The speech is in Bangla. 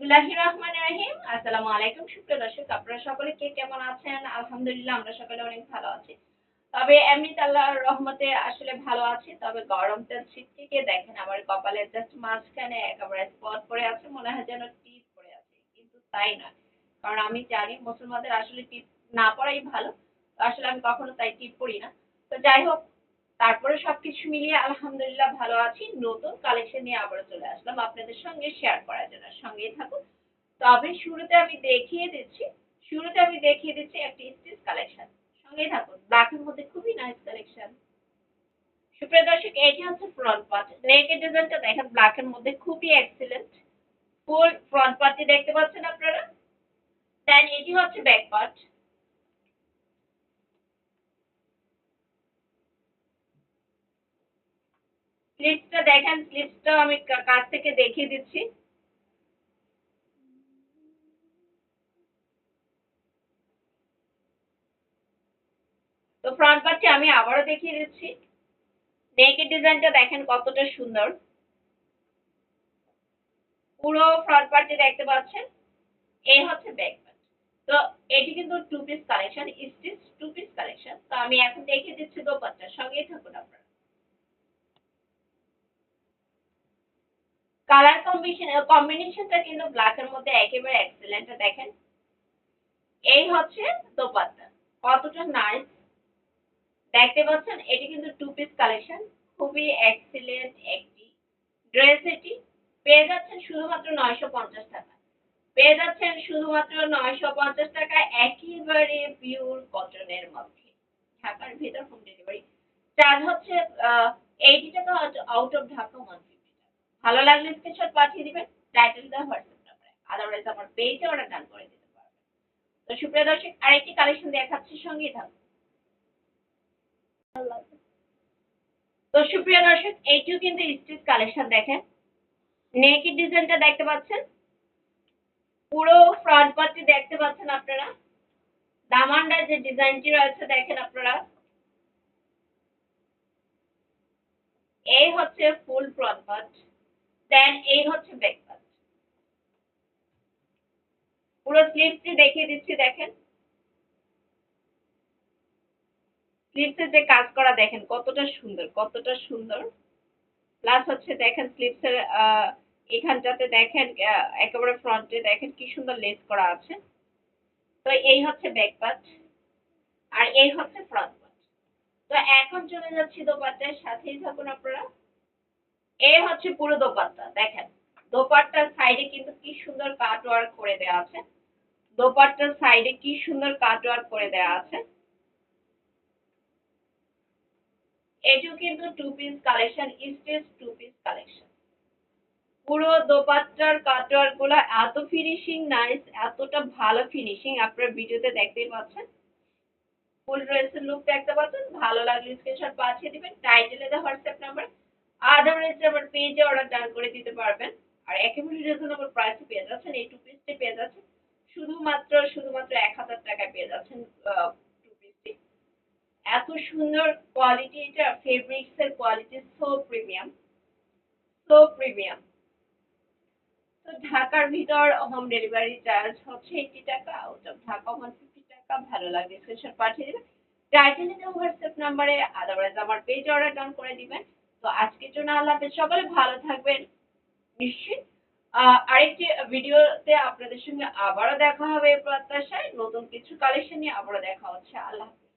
বিসমিল্লাহির রহিম। আসসালামু আলাইকুম, সুপ্রিয় দর্শক, আপনারা সকলে কে কেমন আছেন? আলহামদুলিল্লাহ, আমরা সকলে অনেক ভালো আছি। তবে এমনিতে আল্লাহর রহমতে আসলে ভালো আছি, তবে গরমটা দেখেন, আমার কপালে জাস্ট মাঝখানে একেবারে স্পট পড়ে আছে, মনে হয় যেন টিপ পড়ে আছে, কিন্তু তাই না কারণ আমি জানি মুসলমানদের আসলে টিপ না পড়াই ভালো আসলে আমি কখনো তাই টিপ পড়ি না। তো যাই হোক তারপরে সবকিছু মিলিয়ে আলহামদুলিল্লাহ ভালো আছি। নতুন কালেকশন নিয়ে আবারও চলে আসলাম আপনাদের সঙ্গে শেয়ার করার জন্য। সঙ্গেই থাকুন। তবে শুরুতে আমি দেখিয়ে দিচ্ছি, শুরুতে আমি দেখিয়ে দিচ্ছি একটি স্টিচ কালেকশন সঙ্গেই থাকুন। ব্ল্যাকের মধ্যে খুবই নাইস কালেকশন সুপ্রিয় দর্শক, এটি হচ্ছে ফ্রন্ট পার্ট নেকের ডিজাইনটা দেখেন ব্ল্যাকের মধ্যে খুবই এক্সিলেন্ট ফুল ফ্রন্ট পার্টটি দেখতে পাচ্ছেন আপনারা। দেন এটি হচ্ছে ব্যাক পার্ট স্লিপসটা দেখেন স্লিপসটা আমি কাছ থেকে দেখিয়ে দিচ্ছি। তো ফ্রন্ট পার্টটি আমি আবারও দেখিয়ে দিচ্ছি। নেকের ডিজাইনটা দেখেন কতটা সুন্দর। পুরো ফ্রন্ট পার্টটি দেখতে পাচ্ছেন। এই হচ্ছে ব্যাক পার্ট তো এটি কিন্তু two piece collection stitch two piece collection তো আমি এখন দেখিয়ে দিচ্ছি দোপাট্টা। সঙ্গেই থাকুন আপনারা। কালার কম্বিনেশন কম্বিনেশনটা কিন্তু ব্ল্যাক এর মধ্যে একেবারে এক্সেলেন্ট দেখেন। এই হচ্ছে দোপাট্টা। কতটা নাইস দেখতে পাচ্ছেন, এটি কিন্তু টু পিস কালেকশন খুবই এক্সিলেন্ট একটি ড্রেস এটি। পেয়ে যাচ্ছেন শুধুমাত্র নয়শো পঞ্চাশ টাকা। পেয়ে যাচ্ছেন শুধুমাত্র নয়শো পঞ্চাশ টাকা একেবারে পিওর কটনের মধ্যে। ঢাকার ভেতর হোম ডেলিভারি চার্জ হচ্ছে এইটি টাকা আউট অফ ঢাকা ফিফটি ভালো লাগলে স্ক্রিনশট পাঠিয়ে দিবেন টাইটেল হোয়াটসঅ্যাপ নাম্বারে আদারওয়াইজ আমার পেজে অর্ডার ডান করে দিতে পারবেন। তো সুপ্রিয় দর্শক, আরেকটি কালেকশন দেখাচ্ছি সঙ্গেই থাকুন। তো সুপ্রিয় দর্শক, এইটিও কিন্তু স্টিচ কালেকশন দেখেন। নেকের ডিজাইনটা দেখতে পাচ্ছেন। পুরো ফ্রন্ট পার্টটি দেখতে পাচ্ছেন আপনারা। দামানটার যে ডিজাইনটি রয়েছে, দেখেন আপনারা। এই হচ্ছে ফুল ফ্রন্ট দেন এই হচ্ছে ব্যাক পার্ট পুরো স্লিভসটি দেখিয়ে দিচ্ছি, দেখেন। স্লিভসের যে কাজ করা দেখেন, কতটা সুন্দর কতটা সুন্দর। প্লাস হচ্ছে দেখেন স্লিভসের এখানটাতে দেখেন একেবারে ফ্রন্টে দেখেন কি সুন্দর লেস করা আছে। তো এই হচ্ছে ব্যাক আর এই হচ্ছে ফ্রন্ট পার্ট তো এখন চলে যাচ্ছি দোপাট্টার সাথেই থাকুন আপনারা। এই হচ্ছে পুরো দোপাট্টা, দেখেন। দোপাট্টার সাইডে কিন্তু কি সুন্দর কাট ওয়ার্ক করে দেওয়া আছে। দোপাট্টার সাইডে কি সুন্দর কাট ওয়ার্ক করে দেওয়া আছে। এটিও কিন্তু two piece collection stage two piece collection পুরো দোপাট্টার কাটওয়ার্কগুলো এত ফিনিশিং নাইস এতটা ভালো ফিনিশিং আপনারা ভিডিওতে দেখতেই পাচ্ছেন। ফুল ড্রেসের লুক দেখতে পাচ্ছেন, ভালো লাগলে স্ক্রিনশট পাঠিয়ে দিবেন। টাইটেলে দেওয়া হোয়াটসঅ্যাপ নাম্বার আদারওয়াইজ আমার পেজে অর্ডার ডান করে দিতে পারবেন। আর একেবারে রিজনেবল পেয়ে যাচ্ছেন এই পেয়ে যাচ্ছেন। শুধুমাত্র শুধুমাত্র এক হাজার টাকায় পেয়ে যাচ্ছেন এত সুন্দর এটা এর তো ঢাকার ভিতর হোম ডেলিভারি চার্জ হচ্ছে এইটি টাকা আউট ঢাকা ওয়ান ফিফটি টাকা, ভালো লাগলে স্ক্রিনশট পাঠিয়ে দেবেন। টাইটেলে হোয়াটসঅ্যাপ নাম্বারে আদারওয়াইজ আমার পেজ অর্ডার ডাউন করে দিবেন। তো আজকের জন্য আল্লাহ হাফেজ, সকলে ভালো থাকবেন নিশ্চিত আরেকটি ভিডিওতে আপনাদের সঙ্গে আবারও দেখা হবে এই প্রত্যাশায়। নতুন কিছু কালেকশন নিয়ে আবারও দেখা হচ্ছে। আল্লাহ হাফেজ।